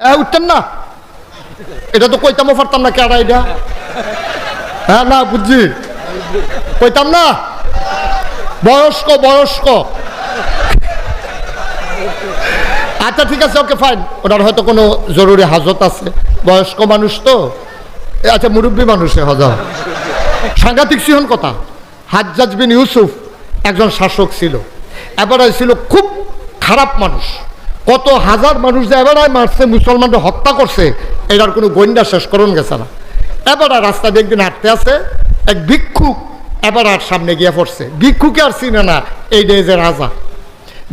হ্যাঁ উঠতেন না। এটা তো কইতামও পারতাম না কেডা এটা। হ্যাঁ না, বুঝছি। কইতাম না। বয়স্ক বয়স্ক। আচ্ছা ঠিক আছে, ওকে ফাইন ওনার হয়তো কোনো জরুরি হাজত আছে। বয়স্ক মানুষ তো। আচ্ছা মুরব্বী মানুষে হজ সাংঘাতিক সিহন কথা। হাজ্জাজ বিন ইউসুফ একজন শাসক ছিল। এবার ছিল খুব খারাপ মানুষ। কত হাজার মানুষ যে এবারে মারছে, মুসলমানরা হত্যা করছে, এটার কোনো গোয়েন্দা শেষ করুন গেছে না। এবারে রাস্তা দিয়ে একদিন হাঁটতে আছে, এক ভিক্ষুক এবার আর সামনে গিয়ে পড়ছে। ভিক্ষুকে আর চিনে না, এই ডে যে রাজা।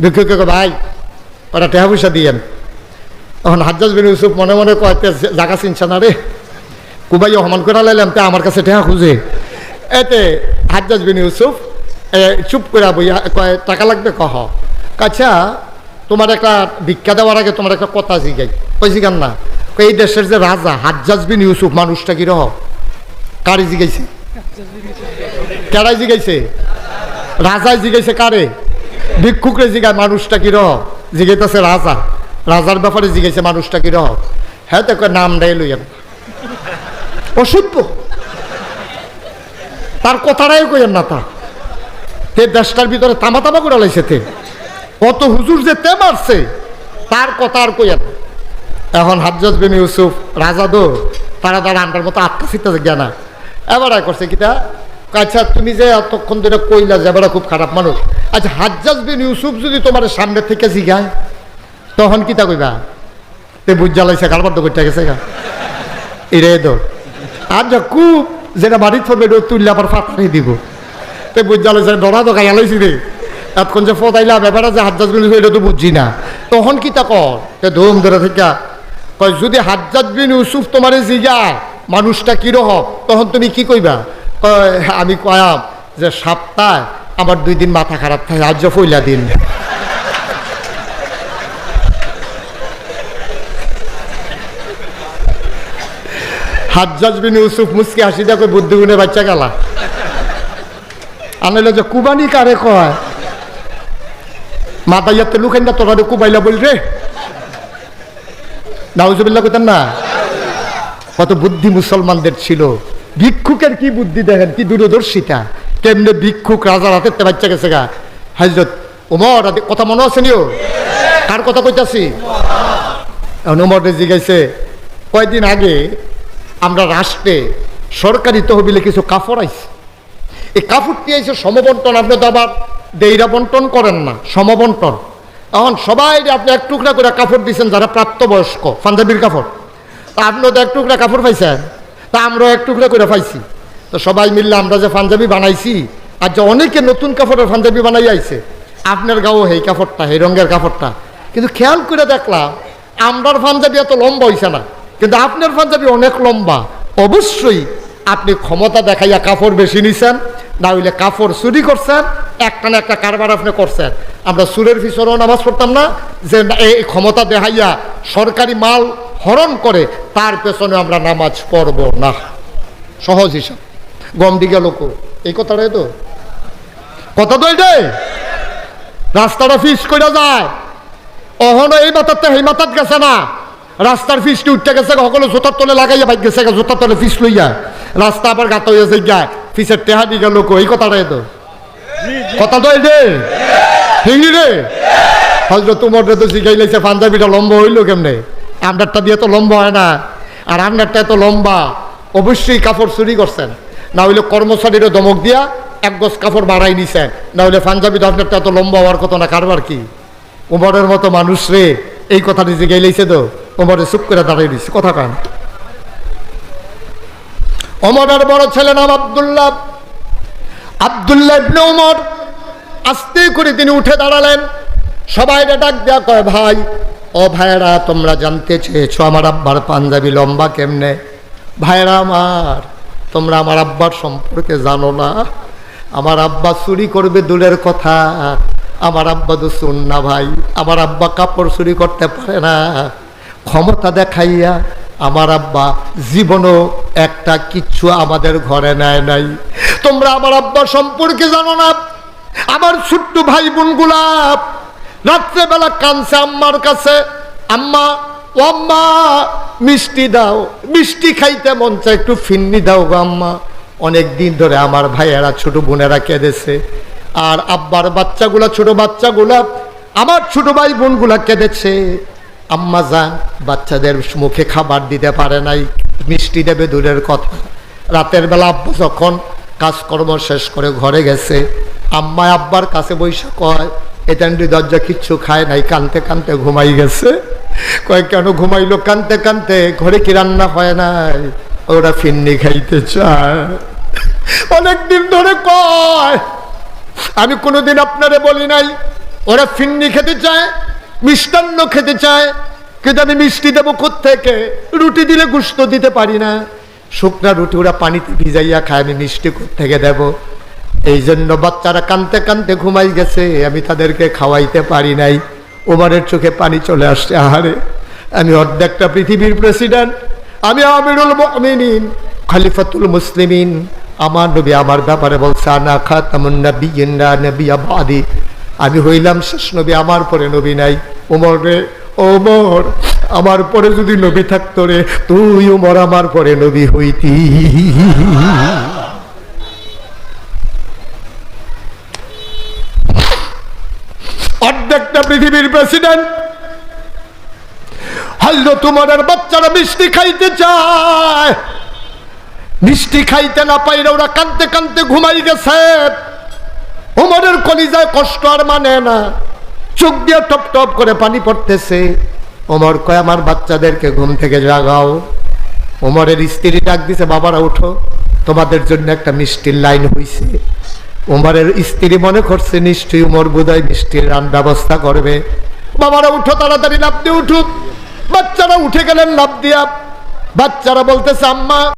ভিক্ষুকে ভাই, ওরা টেহা পয়সা দিয়েন তখন হাজ্জাজ বিন ইউসুফ মনে মনে কয়, "তে জাগা চিনছে না রে। কুবাই হমান করে লাইলাম, তে আমার কাছে টেহা খুঁজে। এতে হাজ্জাজ বিন ইউসুফ চুপ করে বইয়া কয়, টাকা লাগবে কহ? আচ্ছা তোমার একটা ভিক্ষা দেওয়ার আগে তোমার একটা কথা জিগাই। কই জিগান না? এই দেশের যে রাজা, হাজ্জাজ বিন ইউসুফ, মানুষটা কি রহ? কারি জিগাইছে? কেডাই জিগাইছে? রাজায় জিগাইছে কারে? ভিক্ষুকরে জিগায় মানুষটা কি রহ? জিগাইতেছে রাজা। রাজার ব্যাপারে জিগাইছে মানুষটা কি রহ? হ্যাঁ তো নাম দেয় লইয়ান অসভ্য। তার কথাটাই কইেন না তা। তে দেশটার ভিতরে তামা তামা করে লাইছে তে। কত হুজুর যে তে মারছে, তার কথা আর কইেন এখন হাজ্জাজ বিন ইউসুফ, রাজা দো তারা তারা আন্ডার মতো আটকা ছিটতে জ্ঞানা এবার করছে কিতা? আচ্ছা তুমি যে এতক্ষণ ধরে কইলা যে খুব খারাপ মানুষ আচ্ছা হাজ্জাজ বিন ইউসুফ যদি তোমার সামনে থেকে জিগায়, তখন কিতা কইবা? তে বুঝ জ্বালাইছে কারবার তো করতে গেছে গা। এরে দো যা খুব যেটা বাড়ির এটা তুললে আবার ফাটাই দিব। তে বুঝ জ্বালাইছে, ডরা তো গাইয়া লাইছি রে। এতক্ষণ যে ফদাইলাম এবারে যে হাজ্জাজ বিন ইউসুফ এটা তো বুঝছি না। তখন কর? তে ধুম ধরে থেকে। কয়, যদি হাজ্জাজ বিন ইউসুফ তোমারে জিগায় মানুষটা কীরকম তখন তুমি কি কইবা? কয়, আমি কয়াম যে সপ্তাহে আমার দুই দিন মাথা খারাপ থাকে, আজ ফইলা দিন। হাজ্জাজ বিন ইউসুফ মুসকি হাসি দেখো বুদ্ধি গুণে বাচ্চা গেলা। আনলে যে কুবানি কারে কয়? মাথা ইয়াতে লুকাই না তোরা কুবাইলা বল রে। নাউজুবিল্লা কোথান না, কত বুদ্ধি মুসলমানদের ছিল। ভিক্ষুকের কি বুদ্ধি দেখেন, কি দূরদর্শিতা। কেমনে ভিক্ষুক রাজার হাতে বাচ্চা গেছে গা। হাজরত উমর কথা মনে আছে নিও? কার কথা কইতাছি? উমর জিগাইছে কয়দিন আগে আমরা রাষ্ট্রে সরকারি তহবিলে কিছু কাপড় আইছে। এই কাপড়টি এসে সমবন্টন আপনি আবার দেইরা বন্টন করেন না, সমবন্টন। এখন সবাই আপনি এক টুকরা করে কাপড় দিয়েছেন যারা প্রাপ্তবয়স্ক, পাঞ্জাবির কাপড় তা আপনিও তো এক টুকরা কাপড় পাইছেন, তা আমরাও এক টুকরা করে পাইছি। তো সবাই মিললে আমরা যে পাঞ্জাবি বানাইছি, আর যে অনেকে নতুন কাপড়ের পাঞ্জাবি বানাই আইছে, আপনার গাও এই কাপড়টা এই রঙের কাপড়টা কিন্তু খেয়াল করে দেখলাম, আমরার পাঞ্জাবি এত লম্বা হইছে না, কিন্তু আপনার পাঞ্জাবি অনেক লম্বা। অবশ্যই আপনি ক্ষমতা দেখাইয়া কাপড় বেশি নিছেন, না হইলে কাপড় চুরি করছেন একটা না একটা কারবার আপনি করছেন। আমরা সুরের পিছনেও নামাজ পড়তাম না, যে এই ক্ষমতা দেখাইয়া সরকারি মাল হরণ করে, তার পেছনে আমরা নামাজ পড়ব না। সহজ হিসাব। গম দিকে লোক, এই কথাটাই তো। কথা তো এটাই রাস্তাটা ফিস করে যায়। অহনো এই মাথাতে সেই মাথাত গেছে না। রাস্তার ফিসটি উঠতে গেছে, সকলে জোতার তলে লাগাইয়া বাইক গেছে, জোতার তলে ফিস লইয়া। রাস্তা আবার গাত হয়ে যায় ফিসের টেহা দি গেল এই কথাটাই তো। কথা তো রে হিঙ্গি রে হজরত তোমার তো শিখাই লাইছে, পাঞ্জাবিটা লম্বা হইল কেমনে? আমদারটা দিয়ে তো লম্বা হয় না। আর আমদারটা এত লম্বা, অবশ্যই কাপড় চুরি করছেন। না হইলে কর্মচারীরা দমক দিয়া এক গজ কাপড় বাড়াই নিছেন। না হইলে পাঞ্জাবি আপনারটা এত লম্বা হওয়ার কথা না, কারবার কি? উমরের মতো মানুষ রে, এই কথা নিজে গেলেইছে তো। উমরে চুপ করে দাঁড়িয়ে দিচ্ছে কথা কান। অমরের বড় ছেলে নাম আবদুল্লাহ। আবদুল্লাহ ইবনে উমর আস্তে করে তিনি উঠে দাঁড়ালেন। সবাই ডাক দেয়া কয়, ভাই, ও ভাইয়েরা, তোমরা জানতে চেয়েছো আমার আব্বার পাঞ্জাবি লম্বা কেমনে? ভাইয়েরা আমার, তোমরা আমার আব্বার সম্পর্কে জানো না। আমার আব্বা চুরি করবে দূরের কথা। আমার আব্বা তো শুন না ভাই। আমার আব্বা কাপড় চুরি করতে পারে না। ক্ষমতা দেখাইয়া আমার আব্বা জীবনও একটা কিচ্ছু আমাদের ঘরে নেয় নাই। তোমরা আমার আব্বা সম্পর্কে জানো না। আমার ছোট্ট ভাই বোন গুলাপ, রাত্রেবেলা কানছে আম্মার কাছে। আম্মা, ও আম্মা, মিষ্টি দাও, মিষ্টি খাইতে মন চায়, একটু ফিন্নি দাও গো আম্মা। অনেক দিন ধরে আমার ভাইয়েরা, ছোট বোনেরা কেঁদেছে। আর আব্বার বাচ্চাগুলা, ছোট বাচ্চাগুলা, আমার ছোট ভাই বোনগুলা কেঁদেছে। আম্মা যান, বাচ্চাদের মুখে খাবার দিতে পারে নাই, মিষ্টি দেবে দূরের কথা। রাতের বেলা আব্বু যখন কাজকর্ম শেষ করে ঘরে গেছে। আম্মা আব্বার কাছে বৈশা কয় এতান্ডি দরজা কিচ্ছু খায় নাই, কানতে কানতে ঘুমাই গেছে। কয়, কেন ঘুমাইলো? কানতে কানতে ঘরে কি রান্না হয় নাই, ওরা ফিন্নি খাইতে চায়। অনেকদিন ধরে কয়, আমি কোনোদিন আপনারে বলি নাই, ওরা ফিন্নি খেতে চায়, মিষ্টান্ন খেতে চায়, কিন্তু আমি মিষ্টি দেবো থেকে রুটি দিলে গুস্ত দিতে পারি না। শুকনা রুটি ওরা পানিতে ভিজাইয়া খায়, আমি মিষ্টি থেকে দেব। এই জন্য বাচ্চারা কানতে কানতে ঘুমাই গেছে, আমি তাদেরকে খাওয়াইতে পারি নাই। ওমারের চোখে পানি চলে আসছে, আহারে। আমি অর্ধেকটা পৃথিবীর প্রেসিডেন্ট, আমি আমিরুল মুমিনিন, খলিফাতুল মুসলিমিন। আমার নবী আমার ব্যাপারে বলছে, আনা খাতামুন নবিয়্যিন, লা নবিয়্যা বাদি। আমি হইলাম শেষ নবী, আমার পরে নবী নাই। ওমর রে ওমর আমার পরে যদি নবী থাকতো রে তুই ওমর আমার পরে নবী হইতি। অর্ধেকটা পৃথিবীর প্রেসিডেন্ট হল্লো তোমার বাচ্চারা মিষ্টি খাইতে চায়। মিষ্টি খাইতে না পাইলে ওরা কানতে কানতে ঘুমাই গেছে। ওমরের কলিজায় কষ্ট আর মানে না। চোখ দিয়ে টপ টপ করে পানি পড়তেছে। ওমর কয়, আমার বাচ্চাদেরকে ঘুম থেকে জাগাও। ওমরের স্ত্রী ডাক দিছে, বাবারা, উঠো। তোমাদের জন্য একটা মিষ্টির লাইন হইছে। ওমরের স্ত্রী মনে করছে, নিশ্চয়ই উমর বোধহয় মিষ্টির রান ব্যবস্থা করবে। বাবারা, উঠো, তাড়াতাড়ি লাভ দিয়ে উঠুক। বাচ্চারা উঠে গেলেন লাভ দিয়া। বাচ্চারা বলতেছে, আম্মা